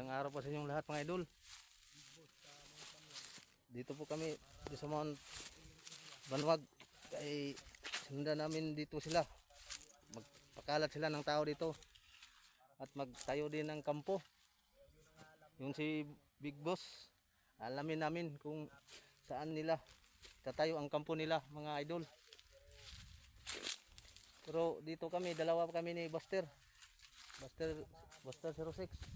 Magandang araw po sa inyong lahat mga idol. Dito po kami di sa Mount Banwag. Ay sinundan namin dito sila. Magpakalat sila ng tao dito. At magtayo din ng kampo. Yung si Big Boss. Alamin namin kung saan nila tatayo ang kampo nila mga idol. Pero dito kami, dalawa kami ni Buster. Buster, Buster 06.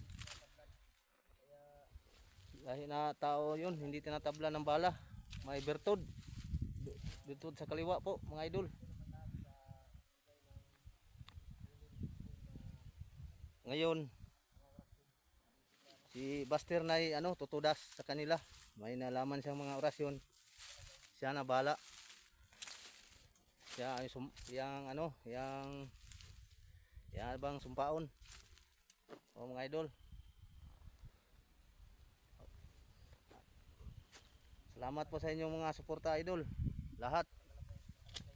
Dahil na tao yun, hindi tinatabla ng bala. May bertod. Bertod sa kaliwa po, mga idol. Ngayon, si Buster na ano, tutudas sa kanila. May nalaman siyang mga orasyon. Siya na bala. Siya sum, yang ano, yang yan bang sumpaon. O mga idol. Salamat po sa inyong mga suporta idol. Lahat.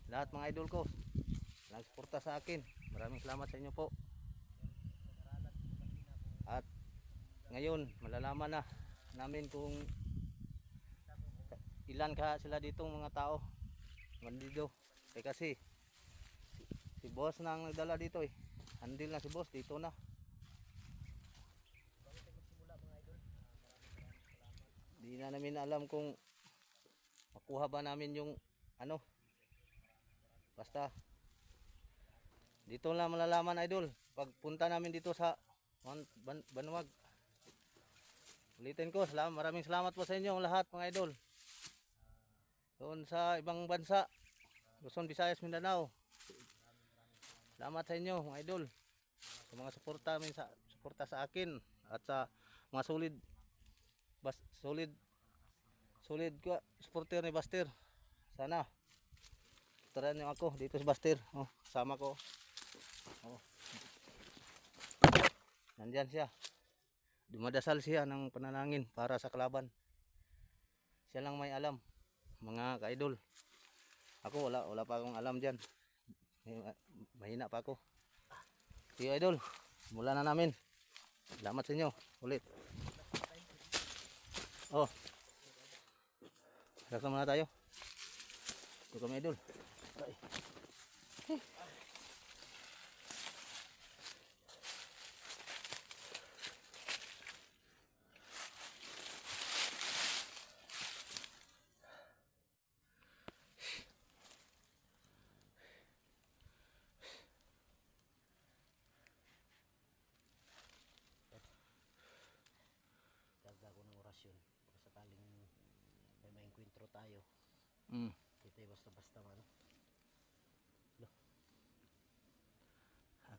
Lahat mga idol ko. Nagsuporta sa akin. Maraming salamat sa inyo po. At ngayon, malalaman na namin kung ilan ka sila dito mga tao. Bandido. Eh kasi si, si boss na ang nagdala dito eh. Handil na si boss dito na. Di na namin alam kung makuha ba namin yung ano. Basta dito lang malalaman idol. Pagpunta namin dito sa Ban Banwag. Ulitin ko, salamat, maraming salamat po sa inyo lahat mga idol. Doon sa ibang bansa, Luzon, Visayas, Mindanao. Salamat sa inyo mga idol. Sa mga suporta sa suporta sa akin at sa mga solid bas, solid solid ko supporter ni Buster. Sana tara niyo ako dito si Buster. Oh, kasama ko. Oh. Nandyan siya. Dumadasal siya ng panalangin para sa kalaban. Siya lang may alam, mga ka-idol. Ako wala wala pa akong alam diyan. Mahina pa ako. Sige idol, mula na namin. Salamat sa inyo. Ulit. Oh. Relax muna tayo. Ito kami idol. Ay. Gagda ko ng orasyon. Kung sakaling may maengkwentro tayo, Mm. dito ay basta-basta man.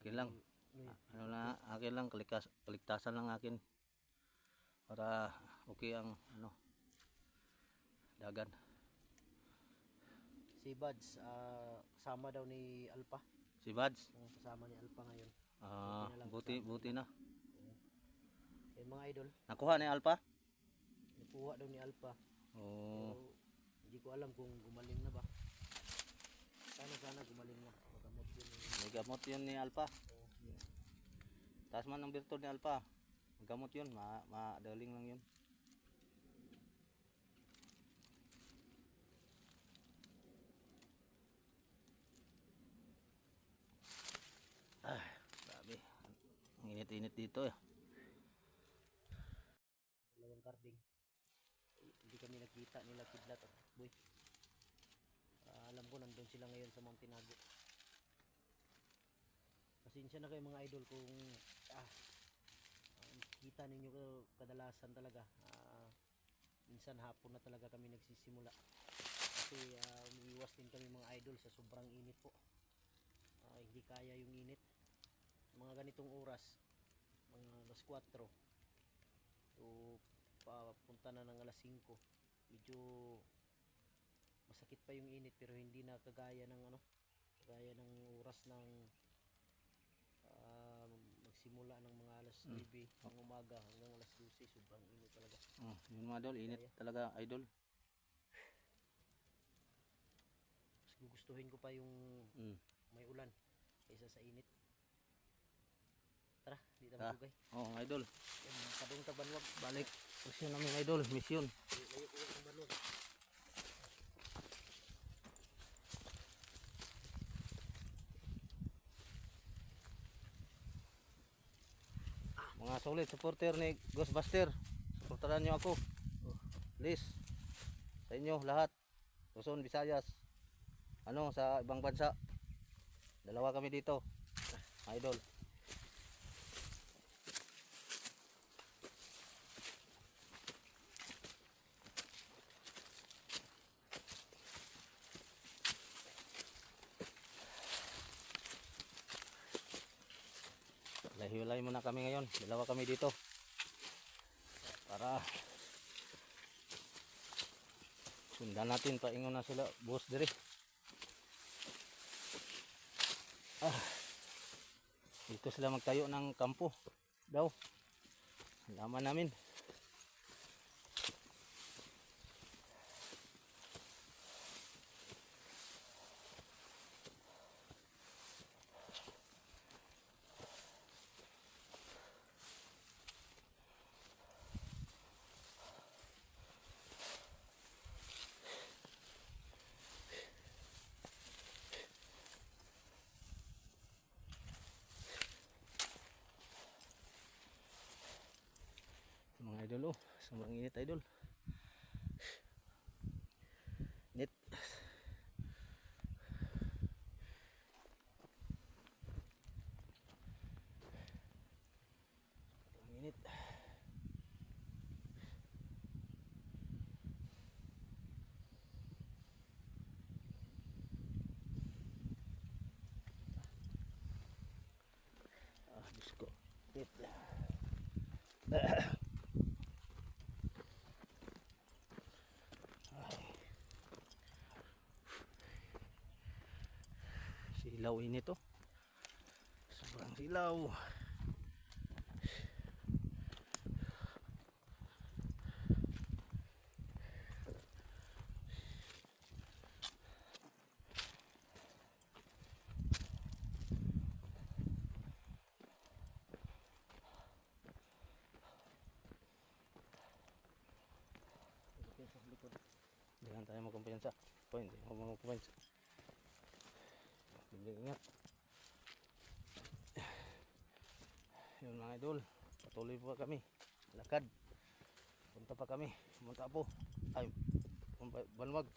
Akin lang. Ano na, akin lang kalikas, kaligtasan lang akin. Para okay ang ano dagan. Si Buds, ah, kasama daw ni Alpha. Si Bads, Ang kasama ni Alpha ngayon. ah, buti buti na. Eh mga idol, Nakuha ni Alpha? nakuha daw ni Alpha. Oh, Pero hindi ko alam kung gumaling na ba. Sana sana gumaling na. May gamot 'yun ni Alpha. Taas man ang birtud ni Alpha. Gamot 'yun, ma madaling lang 'yun. Ah, grabe. Ang init-init dito eh. dalawang karding. Eh, Hindi kami nakita nila kidlat at boy. Ah, alam ko nandun sila ngayon sa Mount Tinago. Pasensya na kayo mga idol kung ah, ah, kita ninyo kadalasan talaga. Ah, minsan hapon na talaga kami nagsisimula. Kasi ah, umiiwas din kami mga idol sa sobrang init po. Ah, hindi kaya yung init. Mga ganitong oras, mga alas 4, So, papunta na ng alas 5. Medyo masakit pa yung init pero hindi na kagaya ng ano, kagaya ng oras ng magsimula ng mga alas 9 ng umaga hanggang alas 12. Sobrang init talaga. Oh, yun mga idol, init talaga idol. Mas gugustuhin ko pa yung Mm. may ulan kaysa sa init. Tara, Di na matugay. Oh, idol. Kadung tabanwag. Balik. Mission namin idol. Mission. Layo ko ang banwag. Mga solid supporter ni Ghostbuster. Supportaran nyo ako. Please. Sa inyo lahat. Luzon, Visayas. Ano sa ibang bansa. Dalawa kami dito. Idol. Lahiwalay muna kami ngayon. Dalawa kami dito. Para sundan natin paingon na sila boss dire. Ah. Dito sila magtayo ng kampo daw. Laman namin. Mga idol oh, sobrang init idol. Init. Sobrang init. Ah, Diyos ko. Init. Silaw ini to. Sobrang silaw. Jangan tayo mo magkumpiyansa. Biglang ingat. Yun mga idol. Patuloy po kami. Lakad. Punta pa kami. Pumunta po. Ay, banwag.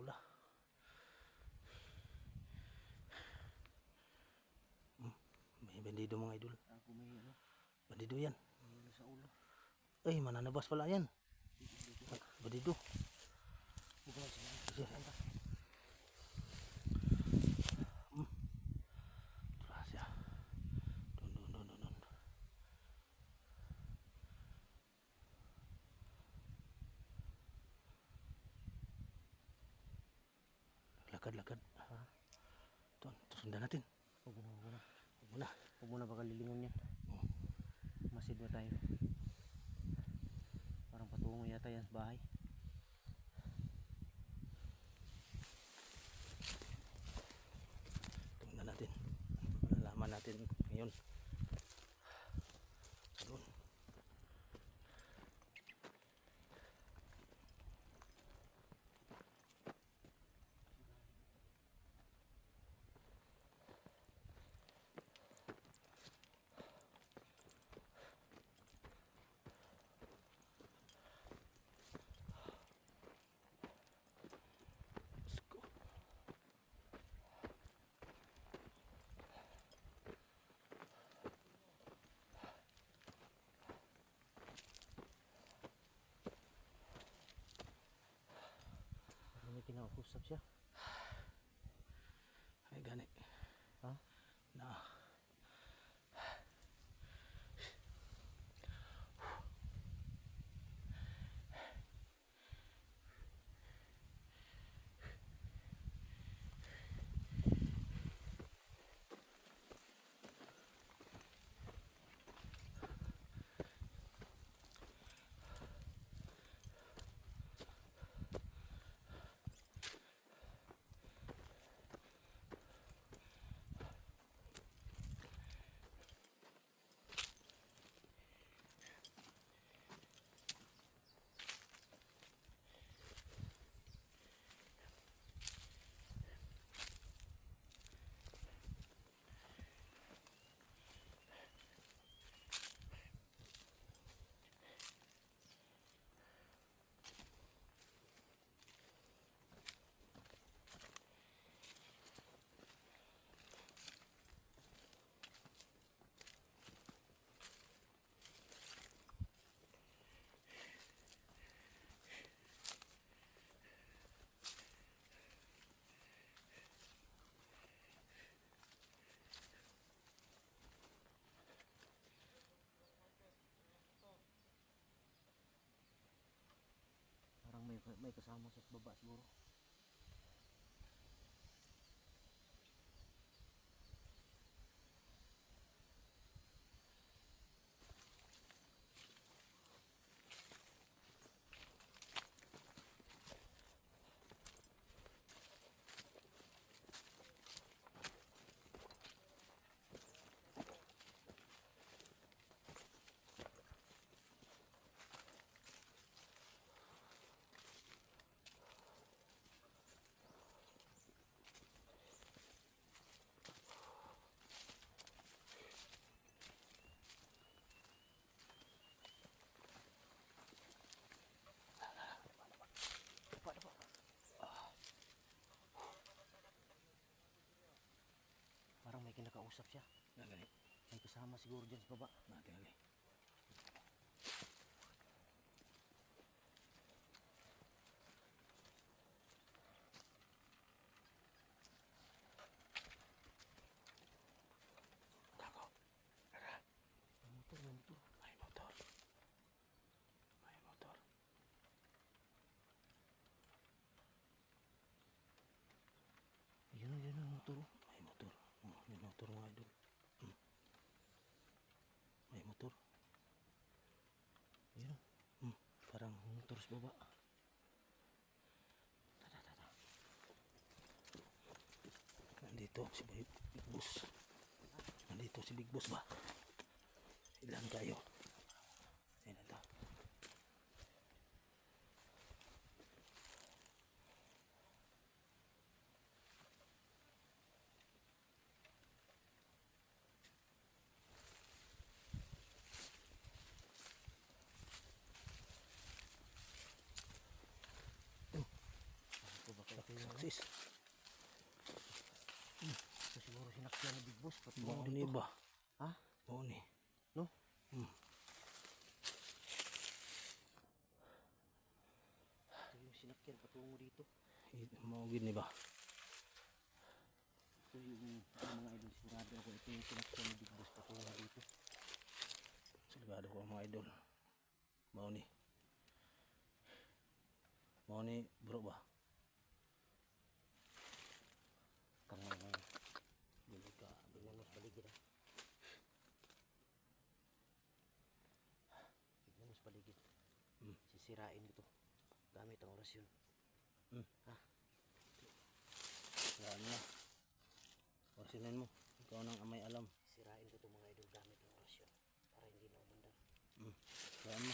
Bandido, kapula. Hmm, May bandido mga idol. Ako may ano, Bandido yan. may sa ulo. Ay, mananabas pala yan. Bandido. Bukan sila. Sige. Hmm. Lakad, lakad. Tuan, sundan natin. Huwag mo na, huwag mo na. Huwag mo na. Huwag mo na baka lilingon yan. Masid na tayo. Parang patungo yata yan sa bahay. Tingnan natin. Malalaman natin ngayon. Doon. Let's go. Parang may kinausap siya. Ay, gani. Ha? Na. May, kasama sa baba siguro. Kinakausap siya. Nagali. May kasama siguro dyan sa baba. Nagali. Kako. Ara. May motor, may motor. May motor. May motor. Yun, yun, yung motor. oh. May motor. Oh, may motor mga idol. Hmm. May motor. Yun. Hmm. Parang May motor sa baba. nandito si Big Boss. Nandito si Big Boss ba? Ilan kayo? Ayun na to. Ito kayo? Success. Ito siguro sinakyan ni Big Boss. Pati Mao ni ba? Ha? Mao ni. No? Hmm. Ito yung sinakyan patungo dito. Gid ni ba? Ito yung ano, mga idol sigurado ako. Ito yung sinakyan ni Big Boss patungo dito. Sigurado ko mga idol. Mao ni. Mao ni bro ba? Kang uh, bili ka. Tingnan mo sa paligid ah. Tingnan mo sa paligid. Hmm. Sisirain ko to. Ang orasyon. Hmm. Ha? Wala niya. Orsinan mo. Ikaw nang amay alam. Sirain ko to mga idol gamit ang orasyon. Para hindi na umandar. Hmm. Wala mo.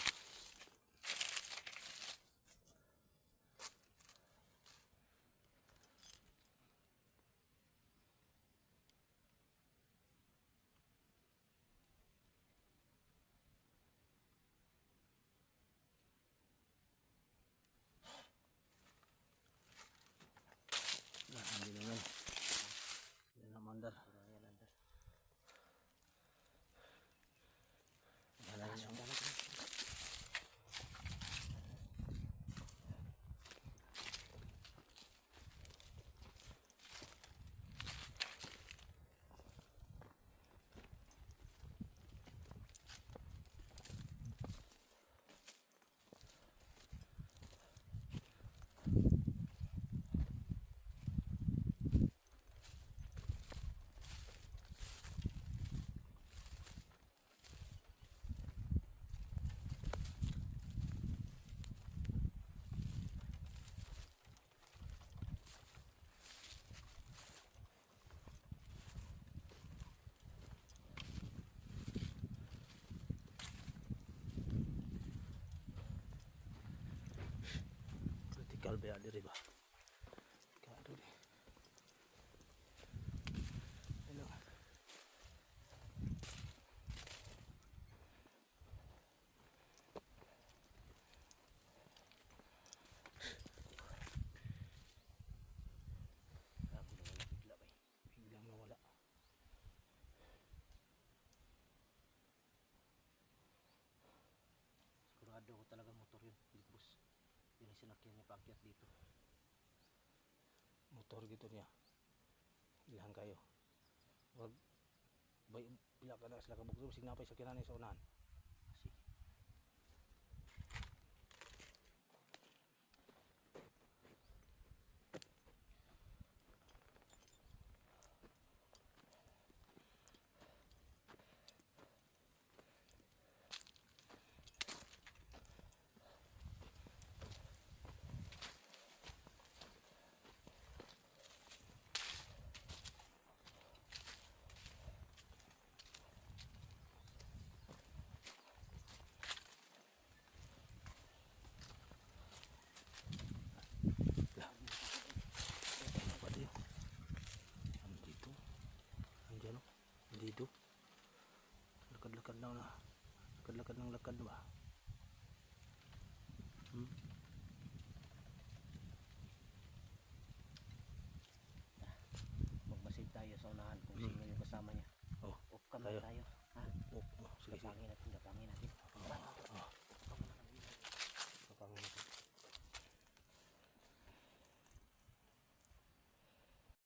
Wala, hindi naman. Hindi na mandar. Sirayan andar. Wala Taas niya. yung gamit mo. Critical ba diri ba? Kado di. Hello. Grabe na wala bigla ba eh. Biglang nawala. Sigurado ako talaga motor yun. Big Boss. Sinakyan niya paakyat dito. Motor gitu niya. Ilang kayo. Wag bay pila ka na sila kabugso sig napay sa kinani sa unahan. tayo sa unahan kung sino mm. yung kasama niya. Oh, Off camera tayo. tayo.